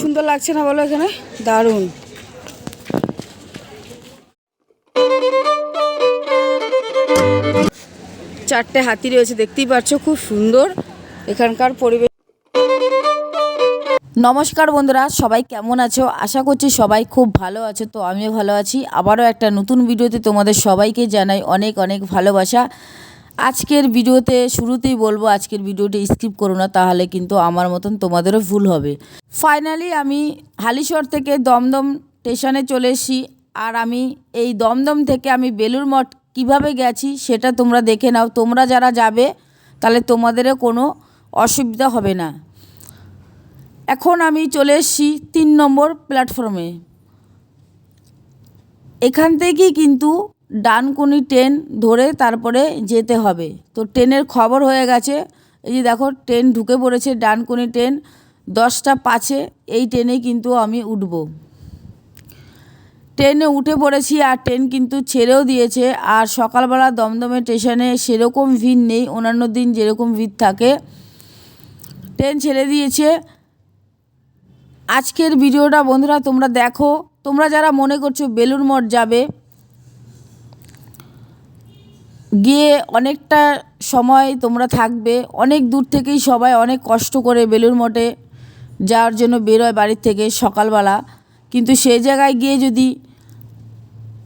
সুন্দর লাগছে না বলো এখানে? দারুণ। চারটে হাতি রয়েছে, দেখতেই পাচ্ছ খুব সুন্দর। এখানকার পরিবেশ। নমস্কার বন্ধুরা, সবাই কেমন আছো? আশা করছি সবাই খুব ভালো আছো, তো আমিও ভালো আছি। আবারও একটা নতুন ভিডিওতে তোমাদের সবাইকে জানাই অনেক অনেক ভালোবাসা। আজকের ভিডিওতে শুরুতেই বলব, আজকের ভিডিওটি স্কিপ করো না, তাহলে কিন্তু আমার মতন তোমাদেরও ভুল হবে। ফাইনালি আমি হালিশহর থেকে দমদম স্টেশনে চলে এসেছি, আর আমি এই দমদম থেকে আমি বেলুর মঠ কীভাবে গেছি সেটা তোমরা দেখে নাও। তোমরা যারা যাবে, তাহলে তোমাদেরও কোনো অসুবিধা হবে না। এখন আমি চলে এসেছি তিন নম্বর প্ল্যাটফর্মে এখান থেকেই কিন্তু ডানকুনি ট্রেন ধরে তারপরে যেতে হবে। তো ট্রেনের খবর হয়ে গেছে। এই যে দেখো, ট্রেন ঢুকে পড়েছে ডানকুনি ট্রেন, দশটা পাঁচে এই ট্রেনে কিন্তু আমি উঠব। ট্রেনে উঠে পড়েছি আর ট্রেন কিন্তু ছেড়েও দিয়েছে। আর সকালবেলা দমদমে স্টেশনে সেরকম ভিড় নেই, অন্যান্য দিন যেরকম ভিড় থাকে। ট্রেন ছেড়ে দিয়েছে। আজকের ভিডিওটা বন্ধুরা তোমরা দেখো। তোমরা যারা মনে করছ বেলুর মঠ যাবে গিয়ে অনেকটা সময় তোমরা থাকবে। অনেক দূর থেকেই সবাই অনেক কষ্ট করে বেলুর মঠে যাওয়ার জন্য বেরোয় বাড়ির থেকে সকালবেলা। কিন্তু সেই জায়গায় গিয়ে যদি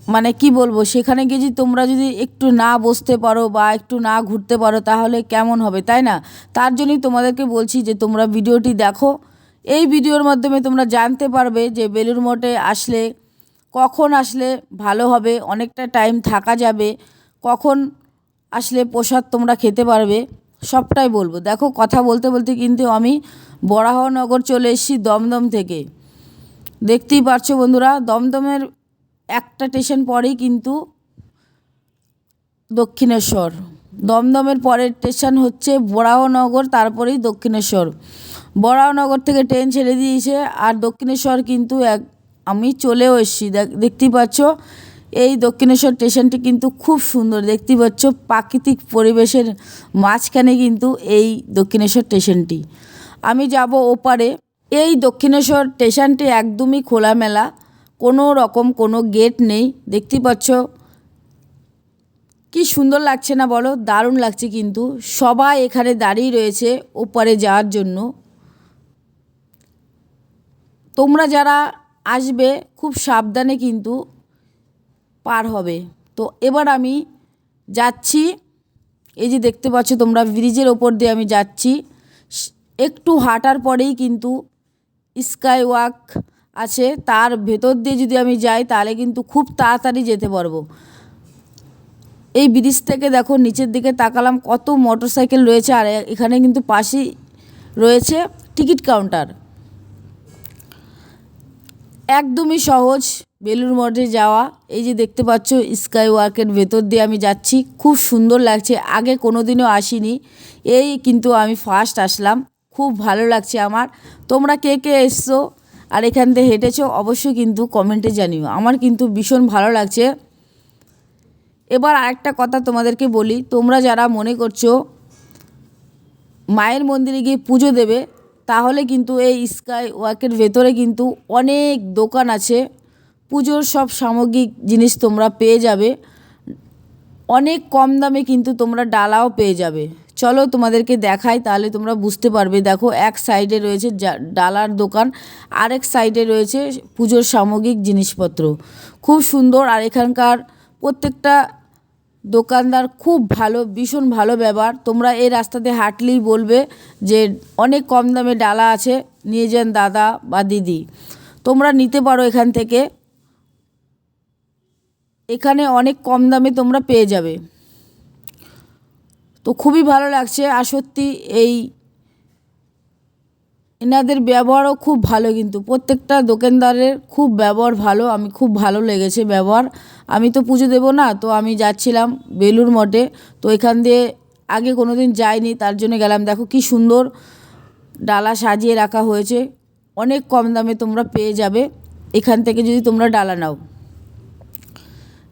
মানে কি বলব, সেখানে গিয়ে যদি তোমরা যদি একটু না বসতে পারো বা একটু না ঘুরতে পারো, তাহলে কেমন হবে, তাই না? তার জন্যই তোমাদেরকে বলছি যে, তোমরা ভিডিওটি দেখো। এই ভিডিওর মাধ্যমে তোমরা জানতে পারবে যে বেলুর মঠে আসলে কখন আসলে ভালো হবে, অনেকটা টাইম থাকা যাবে। কখন আসলে প্রসাদ তোমরা খেতে পারবে, সবটাই বলব। দেখো, কথা বলতে বলতে কিন্তু আমি বরাহনগর চলে এসেছি দমদম থেকে। দেখতেই পারছ বন্ধুরা, দমদমের একটা স্টেশন পরেই কিন্তু দক্ষিণেশ্বর। দমদমের পরের স্টেশন হচ্ছে বরাহনগর, তারপরেই দক্ষিণেশ্বর। বরাহনগর থেকে ট্রেন ছেড়ে দিয়েছে, আর দক্ষিণেশ্বর কিন্তু এক, আমি চলেও এসেছি। দেখ- দেখতেই পাচ্ছ এই দক্ষিণেশ্বর স্টেশনটি কিন্তু খুব সুন্দর। দেখতে পাচ্ছ প্রাকৃতিক পরিবেশের মাঝখানে কিন্তু এই দক্ষিণেশ্বর স্টেশনটি। আমি যাব ওপারে। এই দক্ষিণেশ্বর স্টেশনটি একদমই খোলামেলা, কোনো রকম কোনো গেট নেই। দেখতে পাচ্ছ কি সুন্দর লাগছে না বলো, দারুণ লাগছে কিন্তু। সবাই এখানে দাঁড়িয়ে রয়েছে ওপারে যাওয়ার জন্য। তোমরা যারা আসবে, খুব সাবধানে কিন্তু পার হবে। তো এবার আমি যাচ্ছি। এই যে দেখতে পাচ্ছ তোমরা ব্রিজের ওপর দিয়ে আমি যাচ্ছি। একটু হাঁটার পরেই কিন্তু স্কাই ওয়াক আছে। তার ভেতর দিয়ে যদি আমি যাই, তাহলে কিন্তু খুব তাড়াতাড়ি যেতে পারব। এই ব্রিজ থেকে দেখো, নিচের দিকে তাকালাম, কত মোটর সাইকেল রয়েছে, আর এখানে কিন্তু পাশেই রয়েছে টিকিট কাউন্টার। একদমই সহজ। বেলুর মঠে যাওয়া, এই যে দেখতে পাচ্ছ স্কাই ওয়ার্কের ভেতর দিয়ে আমি যাচ্ছি। খুব সুন্দর লাগছে, আগে কোনো দিনও আসিনি, এই কিন্তু আমি ফার্স্ট আসলাম, খুব ভালো লাগছে আমার। তোমরা কে কে এসছো আর এখান থেকে হেঁটেছো অবশ্যই কিন্তু কমেন্টে জানিও, আমার কিন্তু ভীষণ ভালো লাগছে। এবার আরেকটা কথা তোমাদেরকে বলি, তোমরা যারা মনে করছ মায়ের মন্দিরে গিয়ে পুজো দেবে, তাহলে কিন্তু এই স্কাই ওয়ার্কের ভেতরে কিন্তু অনেক দোকান আছে। পুজোর সব সামগ্রিক জিনিস তোমরা পেয়ে যাবে। অনেক কম দামে কিন্তু তোমরা ডালাও পেয়ে যাবে। চলো তোমাদেরকে দেখাই, তাহলে তোমরা বুঝতে পারবে। দেখো, এক সাইডে রয়েছে ডালার দোকান, আরেক সাইডে রয়েছে পুজোর সামগ্রিক জিনিসপত্র। খুব সুন্দর, আর এখানকার প্রত্যেকটা দোকানদার খুব ভালো, ভীষণ ভালো ব্যবহার। তোমরা এই রাস্তাতে হাঁটলেই বলবে যে অনেক কম দামে ডালা আছে, নিয়ে যান দাদা বা দিদি। তোমরা নিতে পারো এখান থেকে। এখানে অনেক কম দামে তোমরা পেয়ে যাবে। তো খুবই ভালো লাগছে আর সত্যি এই এনাদের ব্যবহারও খুব ভালো কিন্তু। প্রত্যেকটা দোকানদারের খুব ব্যবহার ভালো, আমি খুব ভালো লেগেছে ব্যবহার। আমি তো পুজো দেবো না, তো আমি যাচ্ছিলাম বেলুর মঠে, তো এখান দিয়ে আগে কোনো দিন যাইনি, তার জন্য গেলাম। দেখো কি সুন্দর ডালা সাজিয়ে রাখা হয়েছে, অনেক কম দামে তোমরা পেয়ে যাবে। এখান থেকে যদি তোমরা ডালা নাও।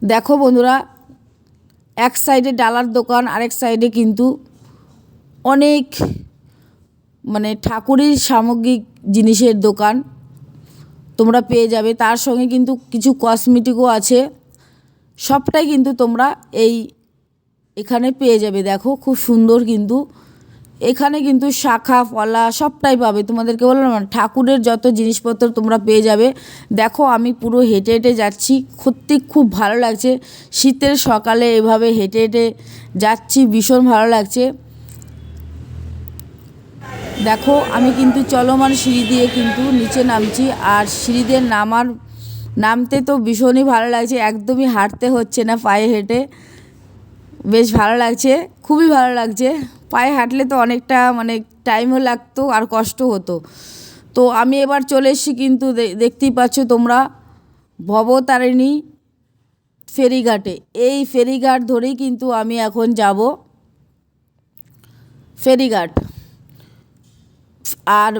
দেখো বন্ধুরা, এক সাইডে ডালার দোকান, আরেক সাইডে কিন্তু অনেক মানে ঠাকুরের সামগ্রিক জিনিসের দোকান তোমরা পেয়ে যাবে। তার সঙ্গে কিন্তু কিছু কসমেটিকও আছে। সবটাই কিন্তু তোমরা এই এখানে পেয়ে যাবে। দেখো, খুব সুন্দর কিন্তু এখানে কিন্তু শাখা, ফলা সবটাই পাবে। তোমাদেরকে বললাম না, ঠাকুরের যত জিনিসপত্র তোমরা পেয়ে যাবে। দেখো, আমি পুরো হেঁটে হেঁটে যাচ্ছি। সত্যি খুব ভালো লাগছে। শীতের সকালে এভাবে হেঁটে হেঁটে যাচ্ছি, ভীষণ ভালো লাগছে। দেখো, আমি কিন্তু চলমান সিঁড়ি দিয়ে কিন্তু নিচে নামছি। আর সিঁড়ি দিয়ে নামার, নামতে তো ভীষণই ভালো লাগছে। একদমই হাঁটতে হচ্ছে না পায়ে হেঁটে। বেশ ভালো লাগছে, খুবই ভালো লাগছে। পায়ে হাঁটলে তো অনেকটা মানে টাইমও লাগতো আর কষ্ট হতো। তো আমি এবার চলে এসেছি কিন্তু দেখতেই পাচ্ছ তোমরা ভবতারিণী ফেরিঘাটে। এই ফেরিঘাট ধরেই কিন্তু আমি এখন যাব ফেরিঘাট। আর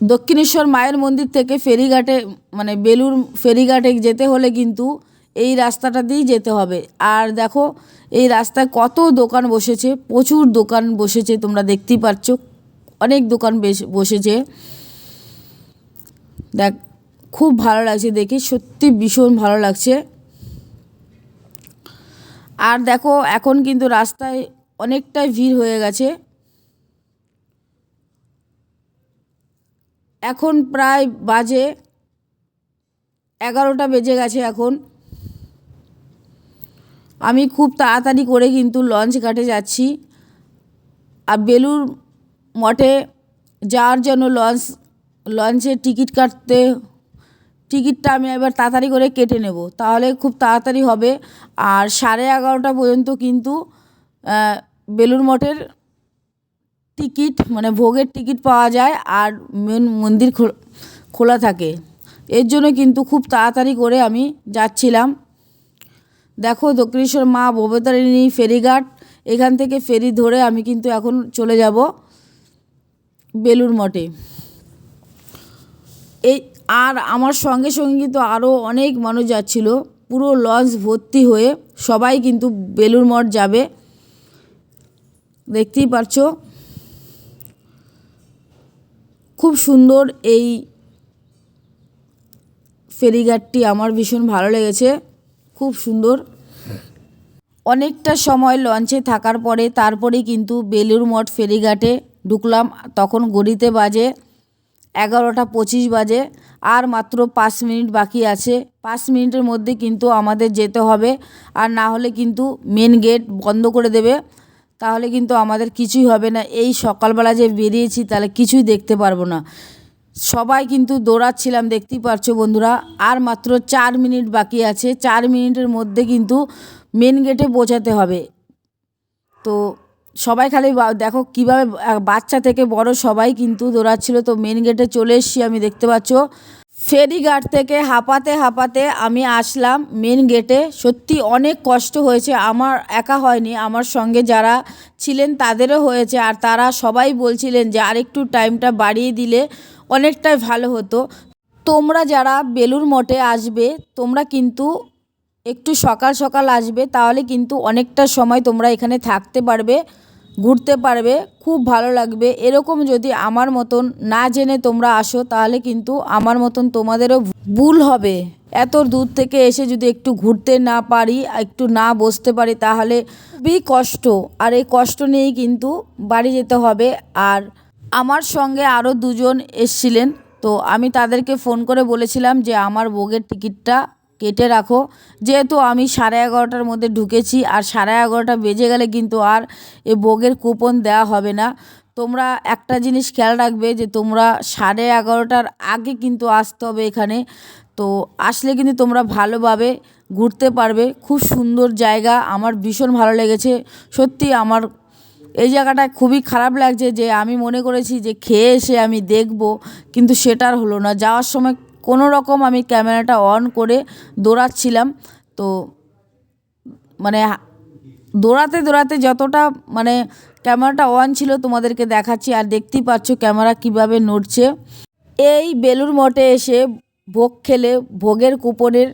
দক্ষিণেশ্বর মায়ের মন্দির থেকে ফেরিঘাটে মানে বেলুর ফেরিঘাটে যেতে হলে কিন্তু এই রাস্তাটা দিয়েই যেতে হবে। আর দেখো, এই রাস্তায় কত দোকান বসেছে, প্রচুর দোকান বসেছে, তোমরা দেখতেই পাচ্ছ। অনেক দোকান বসেছে। দেখ, খুব ভালো লাগছে দেখে, সত্যি ভীষণ ভালো লাগছে। আর দেখো, এখন কিন্তু রাস্তায় অনেকটাই ভিড় হয়ে গেছে। এখন প্রায় বাজে এগারোটা বেজে গেছে এখন। আমি খুব তাড়াতাড়ি করে কিন্তু লঞ্চ ঘাটে যাচ্ছি। আর বেলুর মঠে যাওয়ার জন্য লঞ্চ লঞ্চের টিকিট কাটতে টিকিটটা আমি এবার তাড়াতাড়ি করে কেটে নেব। তাহলে খুব তাড়াতাড়ি হবে। আর সাড়ে এগারোটা পর্যন্ত কিন্তু বেলুর মঠের টিকিট মানে ভোগের টিকিট পাওয়া যায় আর মেন মন্দির খোলা থাকে। এর জন্য কিন্তু খুব তাড়াতাড়ি করে আমি যাচ্ছিলাম। দেখো দক্ষিণেশ্বর মা ভবতারিণী ফেরিঘাট, এখান থেকে ফেরি ধরে আমি কিন্তু এখন চলে যাব বেলুর মঠে। এই আর আমার সঙ্গে সঙ্গে কিন্তু আরও অনেক মানুষ যাচ্ছিল, পুরো লঞ্চ ভর্তি হয়ে সবাই কিন্তু বেলুর মঠ যাবে। দেখতেই পারছ? খুব সুন্দর এই ফেরিঘাটটি, আমার ভীষণ ভালো লেগেছে। খুব সুন্দর। অনেকটা সময় লঞ্চে থাকার পরে তারপরে কিন্তু বেলুর মঠ ফেরিঘাটে ঢুকলাম। তখন গড়িতে বাজে এগারোটা পঁচিশ বাজে। আর মাত্র পাঁচ মিনিট বাকি আছে। পাঁচ মিনিটের মধ্যে কিন্তু আমাদের যেতে হবে। আর না হলে কিন্তু মেন গেট বন্ধ করে দেবে। তাহলে কিন্তু আমাদের কিছুই হবে না। এই সকালবেলা যে বেরিয়েছি তাহলে কিছুই দেখতে পারব না। সবাই কিন্তু দৌড়াচ্ছিলাম, দেখতেই পারছ বন্ধুরা। আর মাত্র চার মিনিট বাকি আছে, চার মিনিটের মধ্যে কিন্তু মেন গেটে পৌঁছাতে হবে। তো সবাই খালি দেখো কীভাবে বাচ্চা থেকে বড় সবাই কিন্তু দৌড়াচ্ছিল। তো মেন গেটে চলে এসছি আমি, দেখতে পাচ্ছ। ফেরিঘাট থেকে হাঁপাতে হাঁপাতে আমি আসলাম মেন গেটে সত্যি অনেক কষ্ট হয়েছে, আমার একা হয়নি। আমার সঙ্গে যারা ছিলেন তাদেরও হয়েছে। আর তারা সবাই বলছিলেন যে আরেকটু টাইমটা বাড়িয়ে দিলে অনেকটাই ভালো হতো। তোমরা যারা বেলুর মঠে আসবে, তোমরা কিন্তু একটু সকাল সকাল আসবে, তাহলে কিন্তু অনেকটা সময় তোমরা এখানে থাকতে পারবে, ঘুরতে পারবে, খুব ভালো লাগবে। এরকম যদি আমার মতন না জেনে তোমরা আসো, তাহলে কিন্তু আমার মতন তোমাদেরও ভুল হবে। এত দূর থেকে এসে যদি একটু ঘুরতে না পারি, একটু না বসতে পারি, তাহলে খুবই কষ্ট। আর এই কষ্ট নিয়েই কিন্তু বাড়ি যেতে হবে। আর আমার সঙ্গে আরও দুজন এসছিলেন, তো আমি তাদেরকে ফোন করে বলেছিলাম যে আমার বগের টিকিটটা কেটে রাখো। যেহেতু আমি সাড়ে এগারোটার মধ্যে ঢুকেছি আর সাড়ে এগারোটা বেজে গেলে কিন্তু আর এ বগের কুপন দেওয়া হবে না। তোমরা একটা জিনিস খেয়াল রাখবে যে তোমরা সাড়ে এগারোটার আগে কিন্তু আসতে হবে এখানে। তো আসলে কিন্তু তোমরা ভালোভাবে ঘুরতে পারবে। খুব সুন্দর জায়গা। আমার ভীষণ ভালো লেগেছে। সত্যি আমার এই জায়গাটা খুবই খারাপ লাগছে যে আমি মনে করেছি যে খেয়ে এসে আমি দেখব, কিন্তু সেটা আর হলো না। যাওয়ার সময় কোনো রকম আমি ক্যামেরাটা অন করে দৌড়াচ্ছিলাম। তো মানে দৌড়াতে দৌড়াতে যতটা মানে ক্যামেরাটা অন ছিল তোমাদেরকে দেখাচ্ছি, আর দেখতেই পাচ্ছ ক্যামেরা কীভাবে নড়ছে। এই বেলুর মঠে এসে ভোগ খেলে, ভোগের কুপনের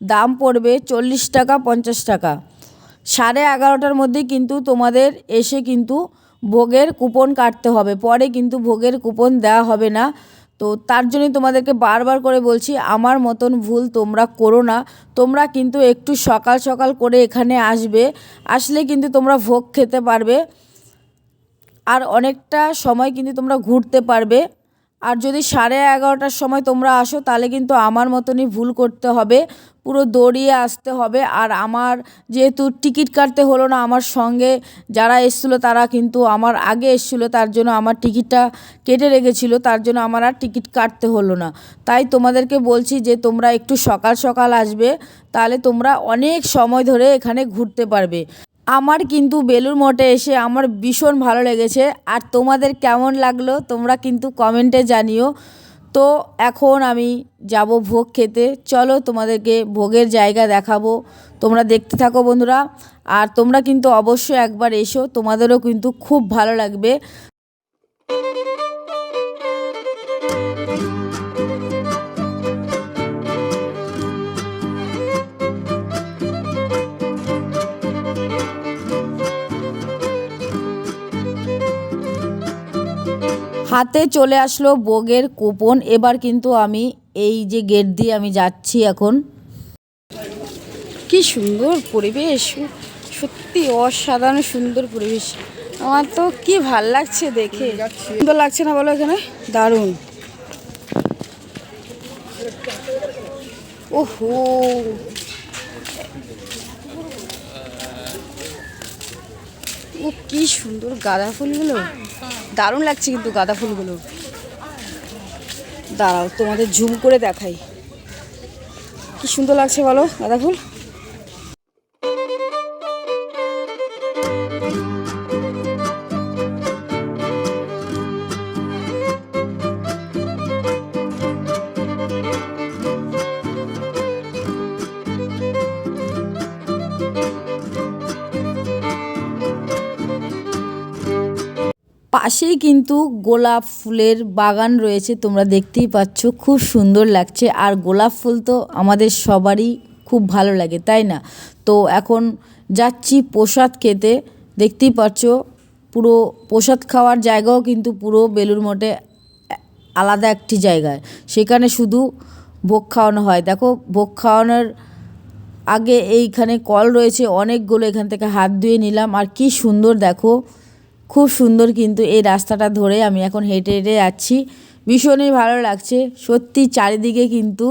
দাম পড়বে চল্লিশ টাকা, পঞ্চাশ টাকা। সাড়ে এগারোটার মধ্যে কিন্তু তোমাদের এসে কিন্তু ভোগের কুপন কাটতে হবে। পরে কিন্তু ভোগের কুপন দেওয়া হবে না। তো তার জন্যই তোমাদেরকে বারবার করে বলছি, আমার মতন ভুল তোমরা করো না। তোমরা কিন্তু একটু সকাল সকাল করে এখানে আসবে। আসলে কিন্তু তোমরা ভোগ খেতে পারবে। আর অনেকটা সময় কিন্তু তোমরা ঘুরতে পারবে। আর যদি সাড়ে এগারোটার সময় তোমরা আসো, তাহলে কিন্তু আমার মতনই ভুল করতে হবে। পুরো দৌড়িয়ে আসতে হবে। আর আমার যেহেতু টিকিট কাটতে হলো না আমার সঙ্গে যারা এসেছিল, তারা কিন্তু আমার আগে এসেছিল, তার জন্য আমার টিকিটটা কেটে রেখেছিলো, তার জন্য আমার আর টিকিট কাটতে হলো না। তাই তোমাদেরকে বলছি যে, তোমরা একটু সকাল সকাল আসবে, তাহলে তোমরা অনেক সময় ধরে এখানে ঘুরতে পারবে। আমার কিন্তু বেলুর মঠে এসে আমার ভীষণ ভালো লেগেছে। আর তোমাদের কেমন লাগল তোমরা কিন্তু কমেন্টে জানিও। তো এখন আমি যাব ভোগ খেতে। চলো তোমাদেরকে ভোগের জায়গা দেখাবো। তোমরা দেখতে থাকো বন্ধুরা। আর তোমরা কিন্তু অবশ্যই একবার এসো। তোমাদেরও কিন্তু খুব ভালো লাগবে। হাতে চলে আসলো ভোগের কুপন। এবার কিন্তু আমি এই যে গেট দিয়ে আমি যাচ্ছি এখন। কি সুন্দর পরিবেশ। সত্যি অসাধারণ সুন্দর পরিবেশ। আমার তো কি ভালো লাগছে দেখে। সুন্দর লাগছে না বলো এখানে? দারুণ। ওহো। ও, কি সুন্দর গাঁদা ফুলগুলো। দারুণ লাগছে কিন্তু গাঁদা ফুলগুলো। দাঁড়াও, তোমাদের ঝুম করে দেখাই। কি সুন্দর লাগছে বলো, গাঁদা ফুল? পাশেই কিন্তু গোলাপ ফুলের বাগান রয়েছে, তোমরা দেখতেই পাচ্ছ। খুব সুন্দর লাগছে আর গোলাপ ফুল তো আমাদের সবারই খুব ভালো লাগে, তাই না? তো এখন যাচ্ছি প্রসাদ খেতে। দেখতেই পাচ্ছ, পুরো প্রসাদ খাওয়ার জায়গাও কিন্তু পুরো বেলুর মঠে আলাদা একটি জায়গায়। সেখানে শুধু ভোগ খাওয়ানো হয়। দেখো, ভোগ খাওয়ানোর আগে এইখানে কল রয়েছে, অনেকগুলো এখান থেকে হাত ধুয়ে নিলাম। আর কি সুন্দর দেখো খুব সুন্দর কিন্তু এই রাস্তাটা ধরে আমি এখন হেঁটে হেঁটে যাচ্ছি। ভীষণই ভালো লাগছে। সত্যি চারিদিকে কিন্তু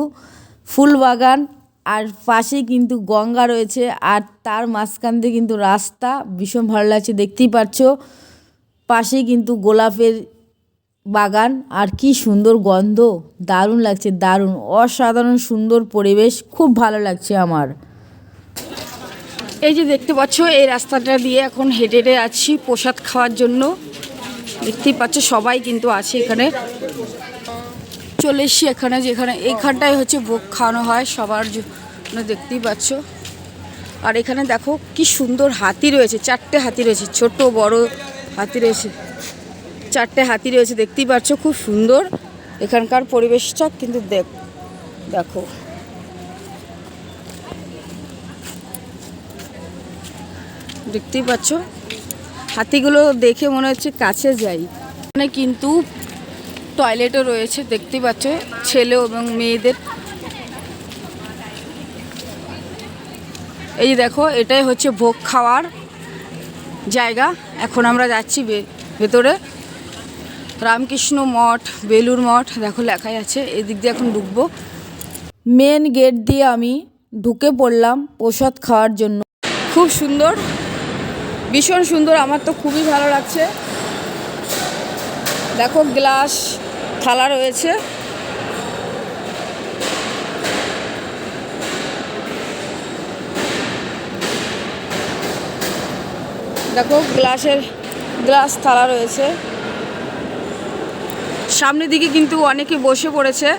ফুল বাগান, আর পাশে কিন্তু গঙ্গা রয়েছে, আর তার মাঝখান দিয়ে কিন্তু রাস্তা। ভীষণ ভালো লাগছে, দেখতেই পাচ্ছ। পাশে কিন্তু গোলাপের বাগান, আর কি সুন্দর গন্ধ। দারুণ লাগছে, দারুণ। অসাধারণ সুন্দর পরিবেশ, খুব ভালো লাগছে আমার। এই যে দেখতে পাচ্ছ, এই রাস্তাটা দিয়ে এখন হেঁটে হেঁটে আছি প্রসাদ খাওয়ার জন্য। দেখতেই পাচ্ছ, সবাই কিন্তু আছে এখানে। চলে এসছি এখানে, যেখানে এইখানটায় হচ্ছে ভোগ খাওয়ানো হয়, সবার জন্য দেখতেই পাচ্ছ। আর এখানে দেখো, কি সুন্দর হাতি রয়েছে, চারটে হাতি রয়েছে, ছোট, বড় হাতি রয়েছে। চারটে হাতি রয়েছে, দেখতেই পাচ্ছ, খুব সুন্দর। এখানকার পরিবেশটা কিন্তু দেখ, দেখো। দেখতেই পাচ্ছ। হাতিগুলো দেখে মনে হচ্ছে কাছে যাই। এখানে কিন্তু টয়লেটও রয়েছে দেখতে পাচ্ছ ছেলে এবং মেয়েদের। এই দেখো, এটাই হচ্ছে ভোগ খাওয়ার জায়গা। এখন আমরা যাচ্ছি ভেতরে। রামকৃষ্ণ মঠ বেলুর মঠ, দেখো লেখাই আছে, এদিক দিয়ে এখন ঢুকবো। মেন গেট দিয়ে আমি ঢুকে পড়লাম প্রসাদ খাওয়ার জন্য। খুব সুন্দর ভীষণ সুন্দর, আমার তো খুবই ভালো লাগছে। দেখো, গ্লাস, থালা রয়েছে। দেখো, গ্লাসের, গ্লাস, থালা রয়েছে। সামনের দিকে কিন্তু অনেকে বসে পড়েছে।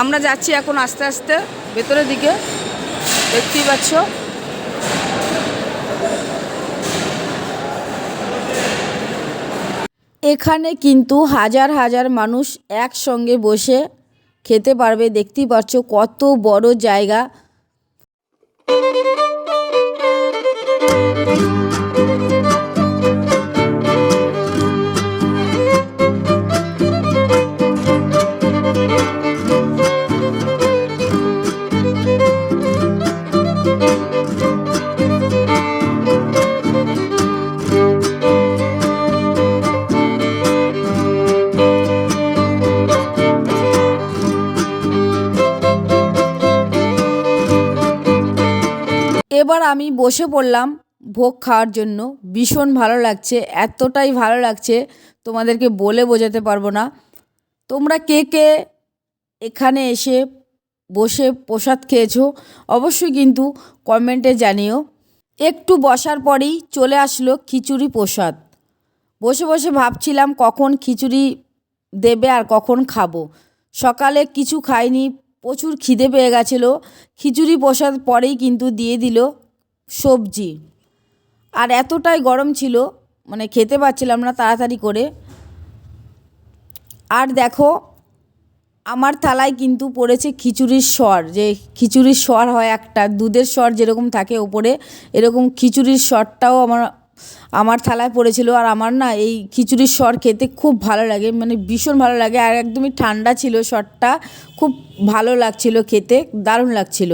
আমরা যাচ্ছি এখন আস্তে আস্তে, ভেতরের দিকে। দেখতেই পাচ্ছ। এখানে কিন্তু হাজার হাজার মানুষ একসঙ্গে বসে খেতে পারবে। দেখতেই পাচ্ছ কত বড় জায়গা। বসে পড়লাম ভোগ খাওয়ার জন্য। ভীষণ ভালো লাগছে, এতটাই ভালো লাগছে, তোমাদেরকে বলে বোঝাতে পারব না। তোমরা কে কে এখানে এসে বসে প্রসাদ খেয়েছো, অবশ্যই কিন্তু কমেন্টে জানিও। একটু বসার পরেই চলে আসলো খিচুড়ি প্রসাদ। বসে বসে ভাবছিলাম কখন খিচুড়ি দেবে আর কখন খাব। সকালে কিছু খাইনি, প্রচুর খিদে পেয়ে গেছিল। খিচুড়ি প্রসাদ পরেই কিন্তু দিয়ে দিল সবজি। আর এতটাই গরম ছিল মানে খেতে পাচ্ছিলাম না তাড়াতাড়ি করে। আর দেখো, আমার থালায় কিন্তু পড়েছে খিচুড়ির স্বর যে খিচুড়ির স্বর হয় একটা, দুধের স্বর যেরকম থাকে ওপরে, এরকম খিচুড়ির স্বরটাও আমার আমার থালায় পড়েছিল। আর আমার না এই খিচুড়ির স্বর খেতে খুব ভালো লাগে মানে ভীষণ ভালো লাগে। আর একদমই ঠান্ডা ছিল স্বরটা খুব ভালো লাগছিল খেতে, দারুণ লাগছিল।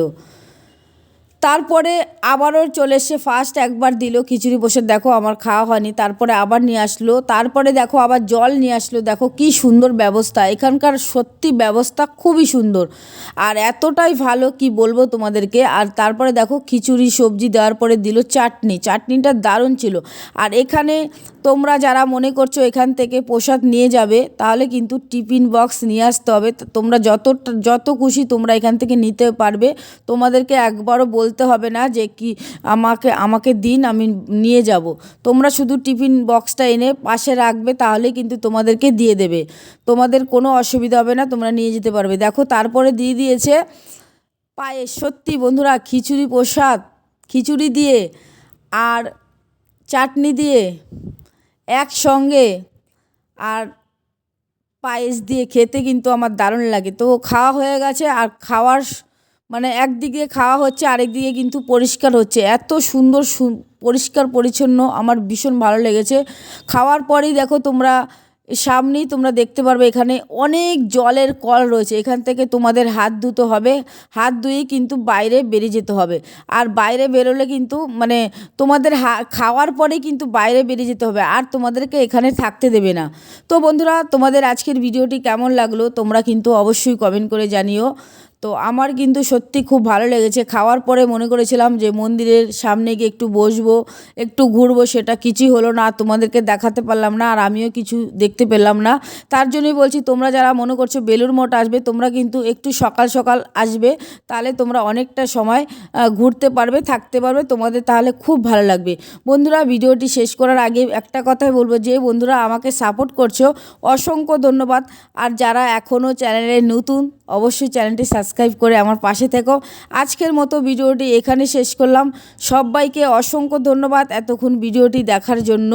তারপরে আবারও চলে এসে ফার্স্ট একবার দিল, খিচুড়ি বসে দেখো আমার খাওয়া হয়নি, তারপরে আবার নিয়ে আসলো, তারপরে দেখো আবার জল নিয়ে আসলো, দেখো কি সুন্দর ব্যবস্থা, এখানকার সত্যি ব্যবস্থা খুবই সুন্দর। আর এতটাই ভালো কি বলব তোমাদেরকে, আর তারপরে দেখো খিচুড়ি, সবজি দেওয়ার পরে দিল চাটনি, চাটনিটা দারুণ ছিল। আর এখানে তোমরা যারা মনে করছ এখান থেকে প্রসাদ নিয়ে যাবে, তাহলে কিন্তু টিফিন বক্স নিয়ে আসতে হবে তোমরা যত যত খুশি তোমরা এখান থেকে নিতে পারবে। তোমাদেরকে একবারও বলতে হবে না যে কি আমাকে আমাকে দিন, আমি নিয়ে যাব। তোমরা শুধু টিফিন বক্সটা এনে পাশে রাখবে তাহলে কিন্তু তোমাদেরকে দিয়ে দেবে। তোমাদের কোনো অসুবিধা হবে না, তোমরা নিয়ে যেতে পারবে। দেখো, তারপরে দিয়ে দিয়েছে পায়েস। সত্যি বন্ধুরা, খিচুড়ি প্রসাদ, খিচুড়ি দিয়ে আর চাটনি দিয়ে একসঙ্গে আর পায়েস দিয়ে খেতে কিন্তু আমার দারুণ লাগে। তো খাওয়া হয়ে গেছে, আর খাওয়ার মানে একদিকে খাওয়া হচ্ছে আরেক দিকে কিন্তু পরিষ্কার হচ্ছে। এত সুন্দর পরিষ্কার, পরিচ্ছন্ন, আমার ভীষণ ভালো লেগেছে। খাওয়ার পরেই দেখো তোমরা, সামনেই তোমরা দেখতে পারবে এখানে অনেক জলের কল রয়েছে। এখান থেকে তোমাদের হাত ধুতে হবে। হাত ধুয়ে কিন্তু বাইরে বেরিয়ে যেতে হবে। আর বাইরে বেরোলে কিন্তু মানে তোমাদের হা- খাওয়ার পরে কিন্তু বাইরে বেরিয়ে যেতে হবে। আর তোমাদেরকে এখানে থাকতে দেবে না। তো বন্ধুরা, তোমাদের আজকের ভিডিওটি কেমন লাগল তোমরা কিন্তু অবশ্যই কমেন্ট করে জানিও। তো আমার কিন্তু সত্যি খুব ভালো লেগেছে। খাওয়ার পরে মনে করেছিলাম যে মন্দিরের সামনে গিয়ে একটু বসবো, একটু ঘুরবো, সেটা কিছুই হলো না, তোমাদেরকে দেখাতে পারলাম না, আর আমিও কিছু দেখতে পেলাম না। তার জন্যই বলছি, তোমরা যারা মনে করছ বেলুর মঠ আসবে, তোমরা কিন্তু একটু সকাল সকাল আসবে, তাহলে তোমরা অনেকটা সময় ঘুরতে পারবে, থাকতে পারবে, তোমাদের তাহলে খুব ভালো লাগবে। বন্ধুরা, ভিডিওটি শেষ করার আগে একটা কথাই বলব, যে বন্ধুরা আমাকে সাপোর্ট করছ, অসংখ্য ধন্যবাদ। আর যারা এখনও চ্যানেলে নতুন, অবশ্যই চ্যানেলটি সাবস্ক্রাইব করে আমার পাশে থেকো। আজকের মতো ভিডিওটি এখানে শেষ করলাম। সবাইকে অসংখ্য ধন্যবাদ এতক্ষণ ভিডিওটি দেখার জন্য।